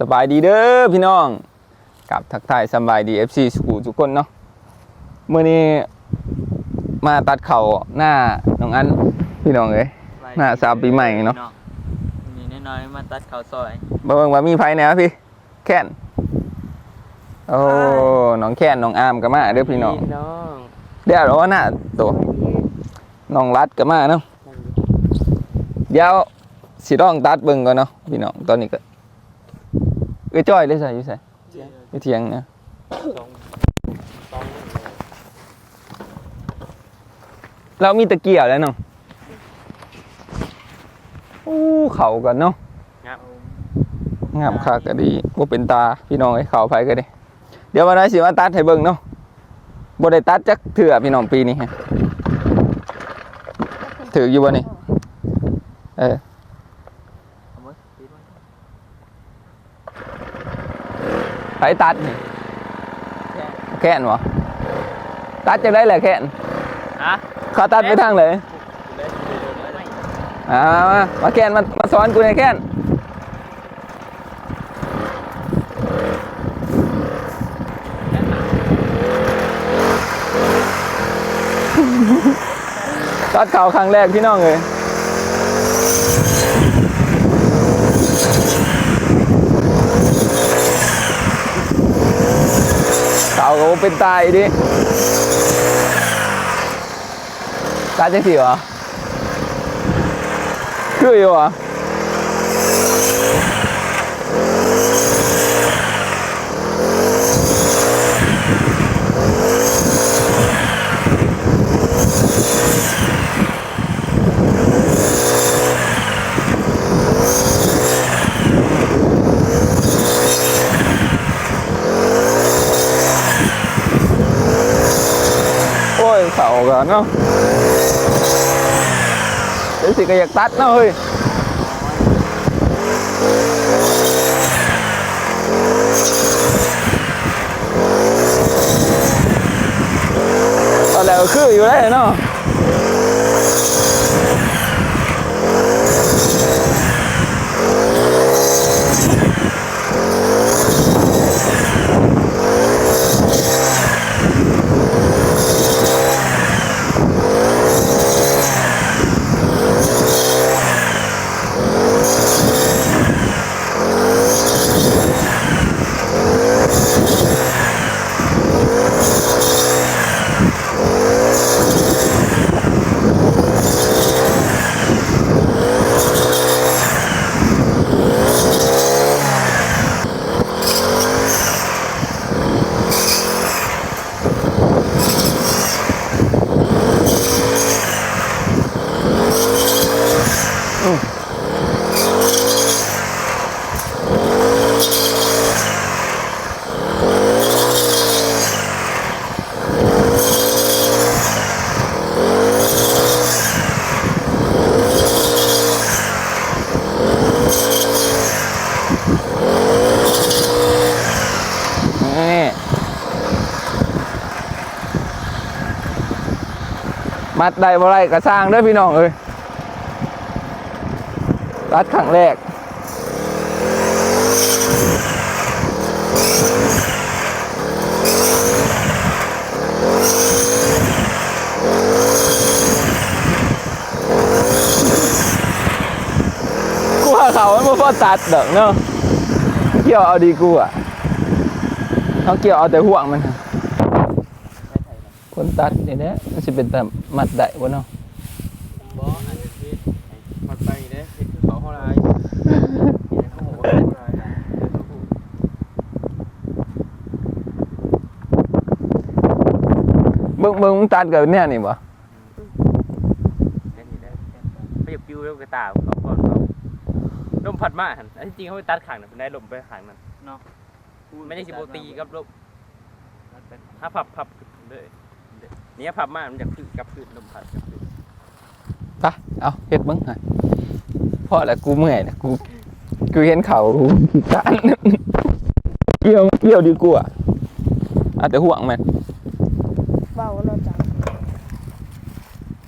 สบายดีเด้อพี่น้องกับทักทายสบายดี FC สกูทุกคนเนาะมื่อนี้มาตัดเข่าหน้าน้องอันพี่น้องเอ้ยหน้าสาวปีใหม่เนาะนี่น้อยๆมาตัดเขาวซอยเบิ่งว่ามีไผแหนวะพี่ แค้นโอ้น้องแค้นน้องอามก็มาเด้อพี่น้องน้องเดี๋ยวเอาหน้าตัวน้องรัดก็มาเนาะเดี๋ยวสิต้องตัดเบิ่งก่อนเนาะพี่น้องตอนนี้ก็เอ้ยจ้อยเลยใส่อยู่ใส่อยู่เทียงนะสองสองเรามีตะเกียบแล้วเนาะอู้เข่ากันเนาะงับงามคักก็ดีบ่เป็นตาพี่น้องไอ้เข่าไผก็ดีเดี๋ยววันนี้สิมาตัดให้เบิ่งเนาะบ่ได้ตัดจักเถื่อพี่น้องปีนี้ฮะถืออยู่บ่นี่เออ เอามือปิดไว้ ไผตัดนี่แค่นวะตัดจังได้แหละแค่นฮะเขาตัดไปทางเลยเล่นเล่นเล่นอ่ามามาแค่นมามาสอนกูหน่อยแค่นตัดเข่าครั้งแรกพี่น้องเลย เต่าก็บ่เป็นตายดิตายจังสิวะคืออยู่วะ โอ้ยเข่ากันเนาะเดี๋ยวสิก็อยากตัดเนาะเฮ้ยตอนแรกก็คืออยู่ได้เนาะนี่ มัดได้บ่ไรก็สร้างเด้อพี่น้องเอ้ยตัดครั้งแรกกูว่าเขาไม่พอตัดดอกเนาะเกี่ยวเอาดีกูอะเขาเกี่ยวเอาแต่ห่วงมันคนตัดนี่แหละมันสิเป็นแต่ มัดได้บ่เนาะบออันนี้ที่มันไปเนี่ยเห็นคือเขาเท่าไรเนี่ยเขาบอกว่าเท่าไรนะเดี๋ยวเขาพูดเบิ่งเบิ่งมึงตัดกับเนี่ยนี่บ่เล่นอยู่ได้ไปหยิบปิ้วแล้วกระตาเขาก่อนเขาลมพัดมาหันอันที่จริงเขาไปตัดขางน่ะมันได้ลมไปขางนั้นเนาะไม่ได้สิโบตีกับลมถ้าพับพับเลย เนี่ยพับมามันจะขึ้นกับขึ้นลมพัดกับขึ้นไปเอาเฮ็ดมึงฮะพอแล้วกูเมื่อยแล้วกูกูเห็นเขากูขี้ตานเกี่ยวเกี่ยวดีกว่าเอาแต่ห่วงมันเบาเราจัง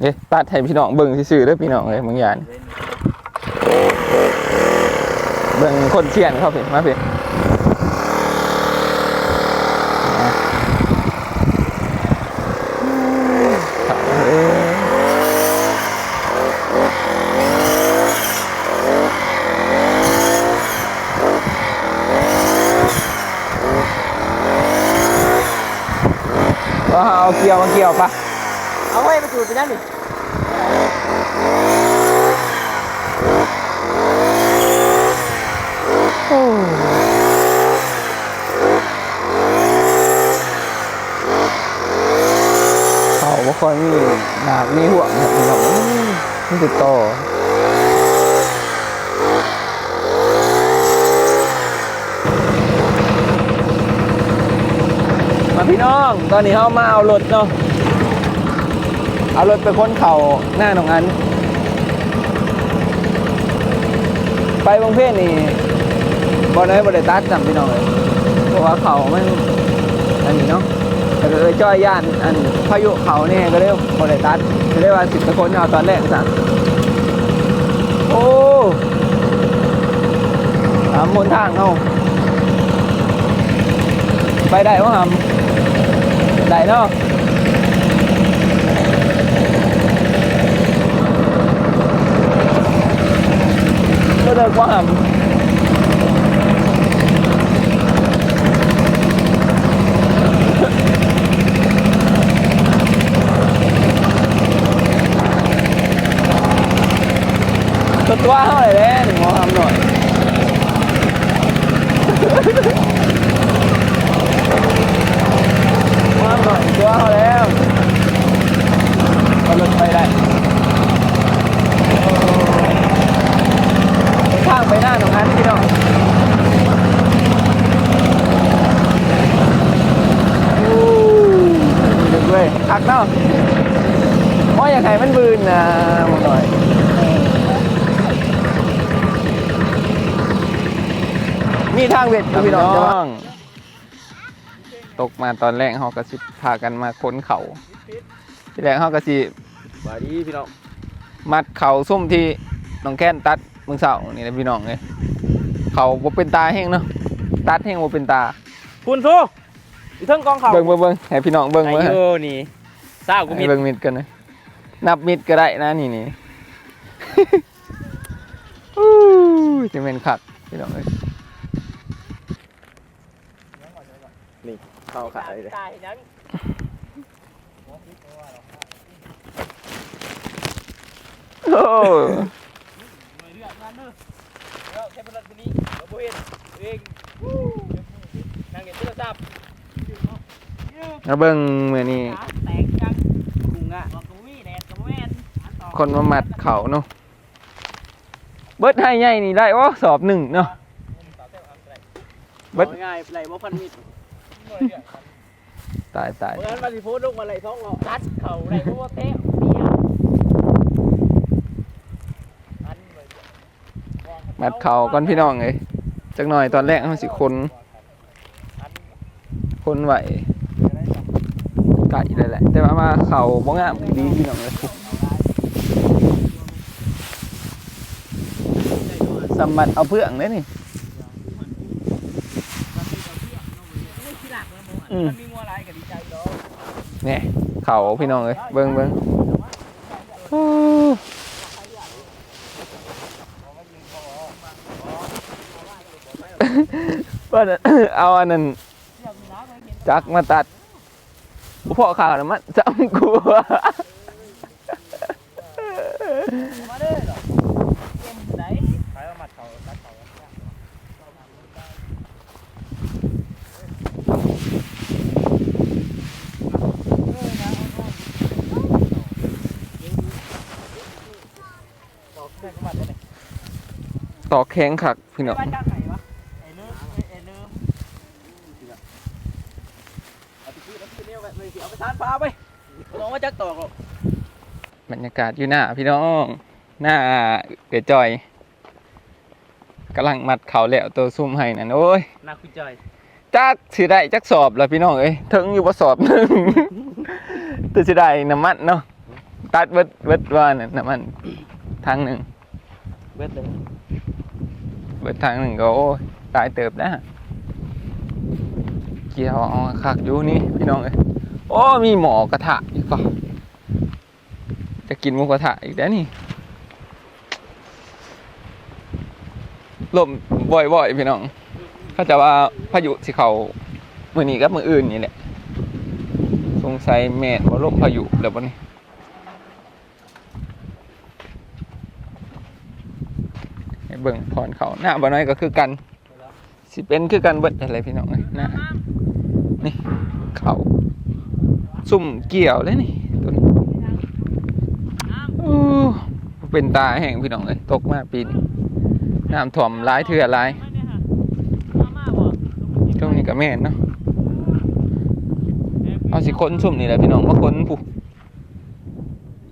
เด้ตัดให้พี่น้องเบิ่งซื่อๆเด้อพี่น้องเอ้ยบางอย่างเล่นบเบิ่งคนเชียนเขาพี่มาพี่ครับเอ้ยว่าเอาเกี่ ยวมาเกี่ยวปะเอาไว้ไปจูดไปนั่นดิเขาบ่ค่อยมีหนักมีห่วงครับพี่น้องมันติดต่อ มาพี่น้อง ตอนนี้เขามาเอารถเนาะ เอารถไปค้นเขาหน้าหนองอัน ไปบางเพศนี่บอลน้อยบอลตัดจำพี่น้องเลยเพราะว่าเขามันอันนี้เนาะแต่ก็เลยจ้อยย่านอันพายุเขาเนี่ยก็เรียกบอลตัดก็เรียกว่าสิบตะคนเอาตอนแรกสั่งโอ้ตามมนทางเอาไปได้ว่าหำ ได้เนาะก็เลิกว่าหำ ตัวเท่าแล้วเอารถไปได้ข้างไปหน้าหนองอันพี่น้องอู้ดึกเว้ยคักเนาะเพราะอยากให้มันบืนนะหมดหน่อยมีทางเวทพี่น้อง ตกมาตอนแรกเขาก็สิพากันมาค้นเขาที่แรกเขาก็สิสวัสดีพี่น้องมัดเขาซุ่มที่น้องแค้นตัดมึงเสานี่นะพี่น้องเลยเขาบ่เป็นตาแห้งเนาะตัดแห้งบ่เป็นตาคุณสู้อยู่เทิงกองเขาเบิ่งเบิ่งเบิ่งให้พี่น้องเบิ่งไอ้เบิ่งโยนี่เศร้ากูมีให้เบิ่งมิดกันนะนับมิดก็ได้นะนี่นี่อู้ยจะเป็นคักพี่น้องเอ้ย เข้าขาเลยตายยังโอ้เรื่องงานเด้อแล้วแค่เป็นรถคนนี้เราบ่เห็นเองนั่งเห็นโทรศัพท์มาเบิ่งมื้อนี้แตกจังคุงอะบอกกูมีแดดกับแม่นคนมามัดเขาเนาะเบิดให้ใหญ่นี่ได้โอ้สอบหนึ่งเนาะเบิดง่ายไหลบ่พันมิตร ตายตาย เพราะงั้นมาสิโพสต์ลงมาไหลท้องเราตัดเข่าไหลบ่เตะเดียวมัดเขาก่อนพี่น้องเอ้ยจักหน่อยตอนแรกเขาสิคนคนไหวไก่เลยแหละ แต่ว่ามาเขาบ่งามดีพี่น้องเลยสมบัติเอาเพื่องเลยนี่ อืม มันมีงัวหลายก็ดีใจเนาะเนี่ยเขาพี่น้องเลยเบิ้งเบิ้งโอ้ว่าแต่เอาอันนั้นจักมาตัดพ่อข่าวนะมันจำกู มาเด้อดอกเกมไหนใครเอามัดเขาตัดเขา ต่อแข้งขักพี่น้องบ้านจ้างไหนวะไอ้เลิฟไอ้เลิฟเอาไปซื้อแล้วซื้อเนี่ยไปเอาไปทานปลาไปลองว่าจักตอกหรอกบรรยากาศอยู่หน้าพี่น้อง หน้าเกยจอยกำลังมัดเขาแล้วตัวซุ่มให้นั่นโอ้ยน่าคุยใจอยจักสิได้จักสอบแล้วพี่น้องเอ้ยถึงอยู่บ่สอบหนึง แต่สิได้น้ำมันเนาะตัดเบิดเบิดว่าน่ะน้ำมันทางหนึ่งเบ็ดเลย เบิดทางหนึ่งก็โอ้ตายเติบนะเกี่ยวเอาคักอยู่นี่พี่น้องเอ้ยโอ้มีหมอกระทะอีกป่ะจะกินหมูกระทะอีกแล้วนี่ลมบ่อยๆพี่น้องเขาจะว่าพายุสิเขามือนี้กับมืออื่นนี่แหละสงสัยแม่นว่าลมพายุแล้วบ่นี่ห้ เบิ่งพรเขาหน้าบ่น้อยก็คือกัน สิเป็นคือกันเบิดอะไรพี่น้องเอ้ยหน้านี่เขาซุ่มเกี่ยวเลยนี่ตัวนี้อู้เป็นตาแห่งพี่น้องเอ้ยตกมาปีนี้น้ำถ่วมหลายเถื่อหลายตรงนี้ก็แม่นเนาะเอาสิค้นซุ่มนี่แหละพี่น้องมาค้นผู้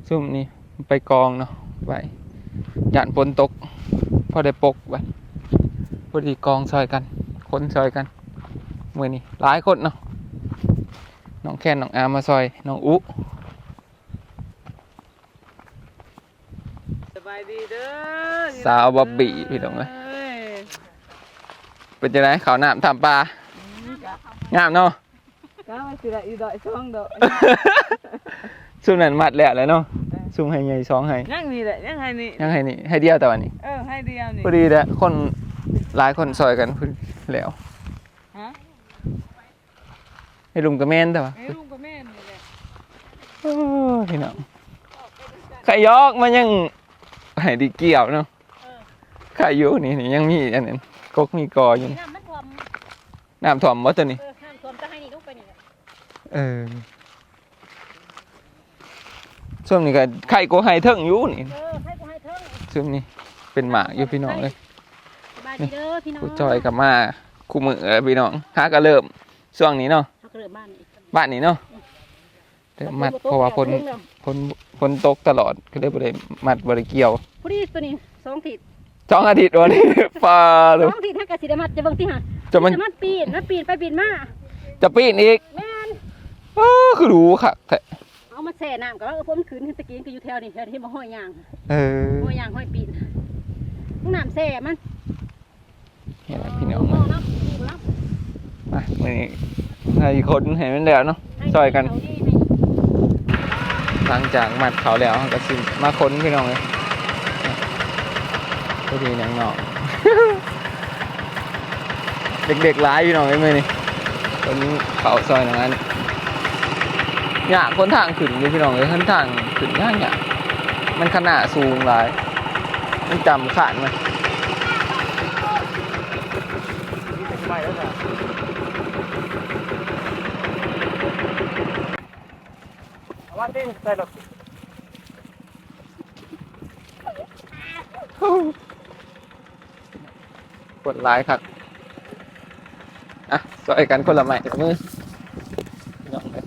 ซุ่มนี่ไปกองเนาะไปหยานฝนตก พอได้ปกไว้พอดีกองซอยกันคนซอยกันมือนี้หลายคนเนาะน้องแคนน้องอาร์มมาซอยน้องอุสบายดีเด้อสาวบ๊อบบี้พี่น้องเอ้ยเป็นจังไดข้าวน้ำทำปลางามเนาะก้าวสิละอีดอยช่องดอกซุ่มนั้นมัดแล้วเลยเนาะ ซุ่มให้ใหญ่สองให้ยังนี่แหละยังไงนี่ยังให้นี่ให้เดียวแต่วันนี้เออให้เดียวนี่พอดีแหละคนหลายคนซอยกันพอดีแล้วฮะให้ลุงกับแม่นแต่ว่าไอ้ลุงกับแม่นี่แหละโอ้ยพี่น้องไข่ยอกมันยังให้ดีเกี่ยวเนาะไข่อยูนี่นี่ยังมีอันนั้นกกมีกออยู่นี่น้ำมันท่วมน้ำถ่อมบ่ตัวนี้เออน้ำท่วมจะให้นี่ลูกไปนี่แหละเออ ช่วงนี้ก็ไข่ก็ให้เทิงอยู่นี่เออให้กูให้เทิงช่วงนี้เป็นหมากอยู่พี่น้องเลยสบายดีเด้อพี่น้องกูจอยกับมาคู่มือเออพี่น้องหาก็เริ่มช่วงนี้เนาะเขาก็เริ่มบ้านนี่บ้านนี้เนาะเริ่มมัดเพราะว่าฝนฝนฝนตกตลอดก็เลยบ่ได้มัดบ่ได้เกี่ยวพอดีตัวนี้สองทิศสองอาทิตย์วันนี้ปลาสเลยองทิศให้กสิได้มัดจะเบิ่งที่หาจะมันจะมัดปีนมัดปีนไปปีนมาจะปีนอีกแม่นอ้าคือรู้ค่ะแต่ เอามาแช่น้ำก็แล้วเออผมขืนขึ้นตะกี้ก็อยู่แถวนี้แถวที่มาห้อยยางเออห้อยยางห้อยปีนมึงน้ำแช่มันนี่แหละพี่น้องโอ้เนาะดีกว่ามามื่อนี้ให้คนเห็นมันแล้วเนาะให้ซอยกันเขาดีให้หลังจากมัดเขาแล้วก็สิมาค้นพี่น้องเลยพอดีหนังเนาะเด็กๆร้ายพี่น้องเลยมื่อนี้คนเขาซอยตรงนั้นห ยาคนทางขึ้นเลยพี่น้องเลยคนทางขึ้นยากหยามันขนาดสูงหลาย มันจำขาดไหมไปแล้วจ้ะเอาว่าติ้งใส่ดอกกดไลค์ครับ อะซอยกันคนละไม้มือพี่น้องเลย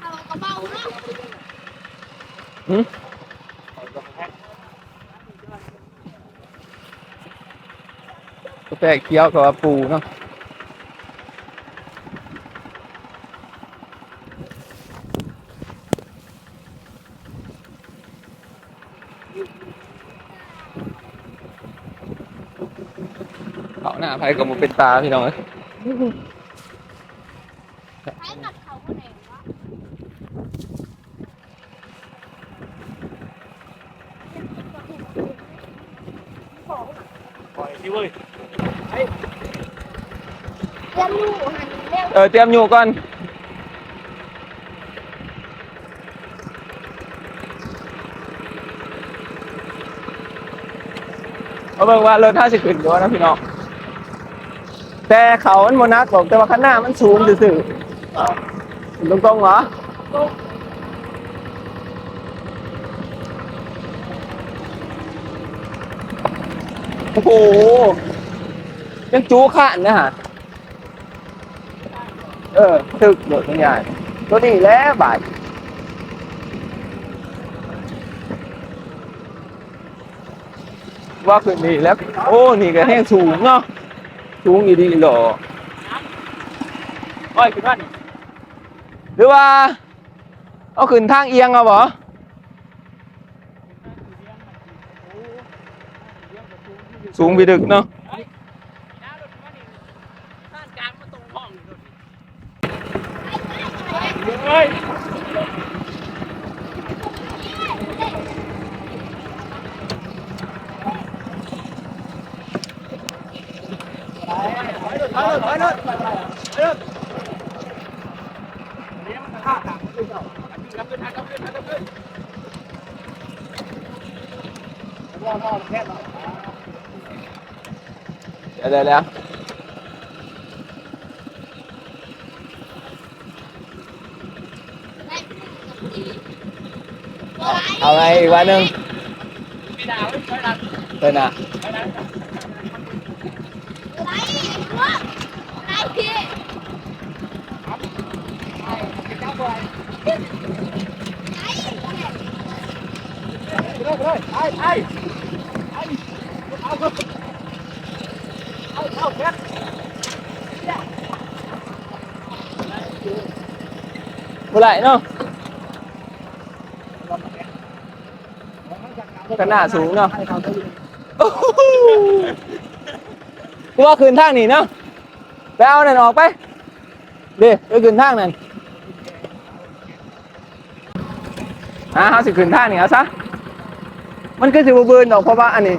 เอา กระเป๋าเนาะหืมกาแฟเคี้ยวกับปูเนาะเขาหน้าไผกับมันเป็นตาพี่น้องเอ้ย ใช้มัดเขาคนไหนวะ ปล่อยที่เว้ย เรียนรู้หัน เออเตรียมอยู่ก่อนเอาบิ่งว่ารถท่าสิขึ้นอยู่นะพี่น้องแต่เขามันโมนักบอกแต่ว่าข้างหน้ามันสูงซื่อๆตรงตรงๆเหรอโอ้โหยังจูขานนะฮะ เออถึกโดดตัวใหญ่ตัวนี้แหล้วบาทว่าขึ้นนี่แล้ว โอ้ นี่ก็แห้งสูงเนาะสูงอยู่ดีหรอโอ้ยขึ้นมานี่หรือว่า เอาขึ้นทางเอียงเอาบ่สูงไปดึกเนาะ เดี๋ยวเดี๋ยว เดี๋ยวเอาไงอีกวันหนึ่ งเป็นอะเมื่อไหร่เนาะขนาดสูงเนาะโอ้โหกูว่าคืนทางนี่เนาะไปเอานั่นออกไปเดี๋ยวไปคืนทางนั่นอ่าเขาสิคืนทางนี่เอาซะมันก็สิบเบิร์นดอกเพราะว่าอันนี้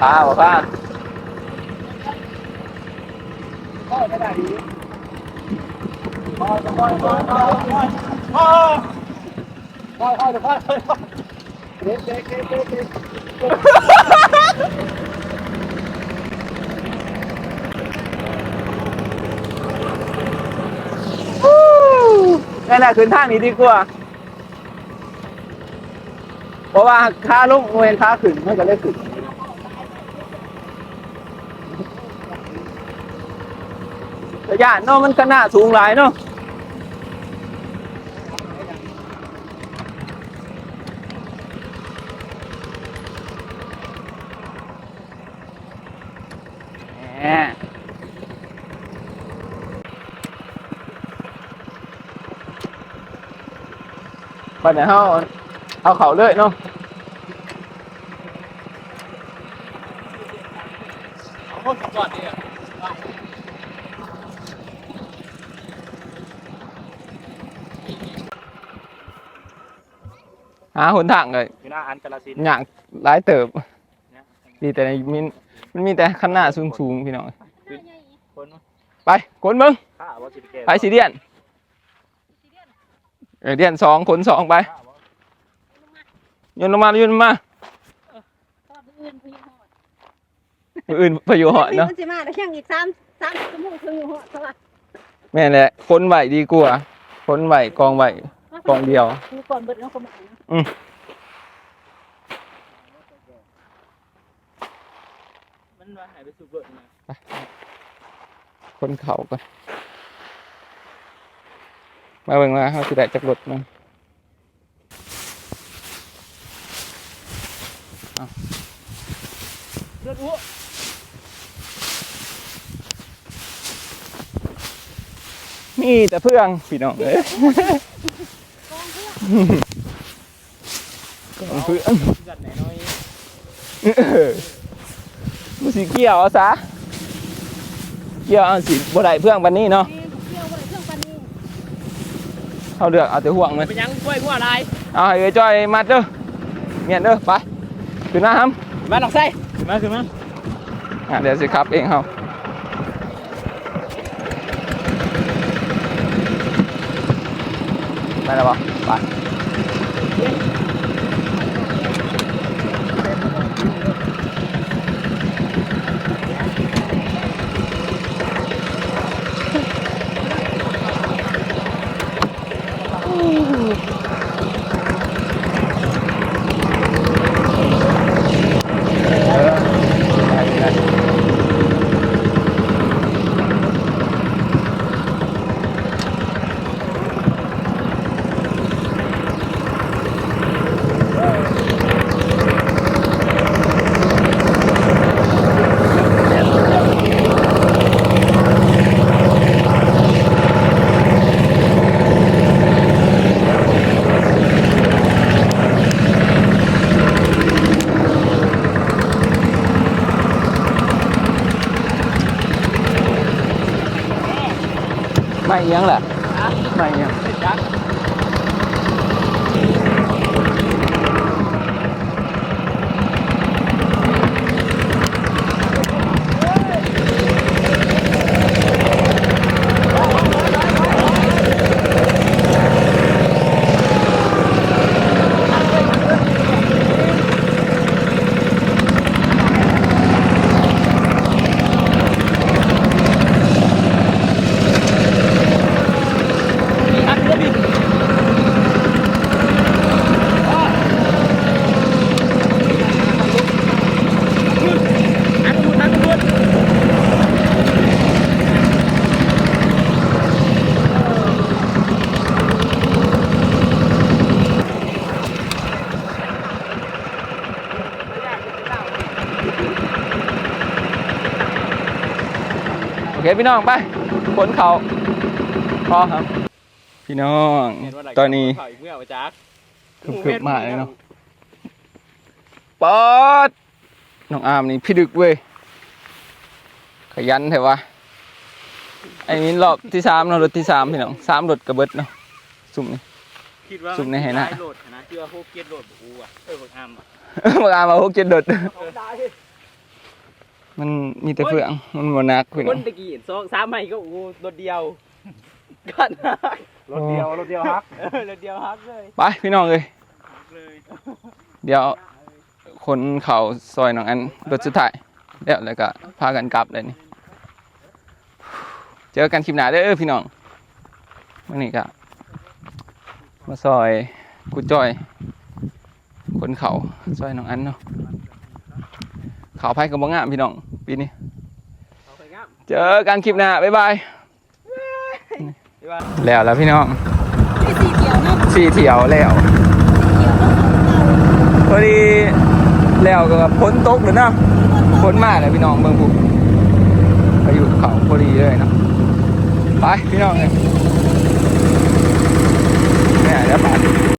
ป้าบอกป้า นั่นแหละขึ้นทางนี้ดีกว่า เพราะว่าค่าลงเวนค่าขึ้นมันก็เลยขึ้นระยะเนาะมันขนาดสูงหลายเนาะ บัดนี้เฮาเอาเขาเลยเนาะหาหนทางเลยอยู่หน้าอันกาลสินอยากหลายเติบดีแต่ในมินมันมีแต่ขนาดสูงๆพี่น้องคนไปกดมึงข้าว่าสิไปแก้ไปสีเดียน เออเดียนสองขนสองไปโยนลงมาโยนลงมาก็อื่นพี่ฮอดผู้อื่นไปอยู่เหาะเนาะมันสิมาแล้วยังอีก3 3ชั่วโมงถึงอยู่ฮอดซะว่าแม่นแหละคนไหวดีกว่าคนไหวกองไหวกองเดียวคือก่อนเบิดเนาะก็มาเนาะมันว่าหายไปสุกเบิดนะคนเขาก่อน มาเบิ่งว่าเขาสิได้จักรถมั้งเอดอ้วมีแต่เพื่องพี่น้องเอ้ยกองเพื่องจัดไหนน้อยมันสีเกี่ยวซะเกี่ยวสีบ่ได้เพื่องปันนี้เนาะ นี่เที่ยวบ่ได้เครื่องปานนี้ เขาเลือกเอาแต่ห่วงเลยเป็นยังกล้วยกล้วยอะไรเอาให้เอ้ยจ้อยมัดเด้อเมียนเด้อไปขึ้นมาครับมาหลักไส้มาขึ้นมาอะเดี๋ยวสิครับเองเฮาได้แล้วปะไป ไม่เเคพี่น้องไปขนเขาพอครับ พี่น้อง ตอนนี้เผาอีกเมื่อวะจักคึบๆมากเลยเนาะปอดน้องอามนี่พี่ดึกเว้ยขยันเถอะวะไอ้นี้รอบที่สามเนาะรถที่สามพี่น้องสามรถกระเบิดเนาะสุ่มนี่คิดว่าซุ่มในไหนะโหลดนะคิดว่าพวกเกียร์โหลดกูอะเออพวกอามอะบางอามมาหกเจ็ดดด มันมีแต่เฟือง มันบนักพี่คน้อนงตะกี้สองสามไม่ก็โอ้โหรถเดียวกันฮักรถเดียวรถเดียวฮักเออรถเดียวฮักเลยไปพี่น้องเลยเลยเดี๋ยวคนเขาซอยน้องอันรถสุดท้ายแล้วแล้วก็พากันกลับเลยนี่ เจอกันคลิปหน้าเด้อพี่น้องวันนี้ก็มาซอยกูจอย คนเขาซอยน้องอันเนาะ เขาไพ่กับบ้งามพี่น้องปีนี้เอาไปงามเจอกันคลิปหน้าบ๊ายบายบ๊ายบายแล้วแล้วพี่น้องที่สีเขียวเนาะสี่เที่ยวแล้วเขียวเนาะพอดีแล้วก็พ้นตกเลยเนาะพ้นมากเลยพี่น้องเมืองบุกพายุเขาพอดีเลยเนาะไปพี่น้องเลยเ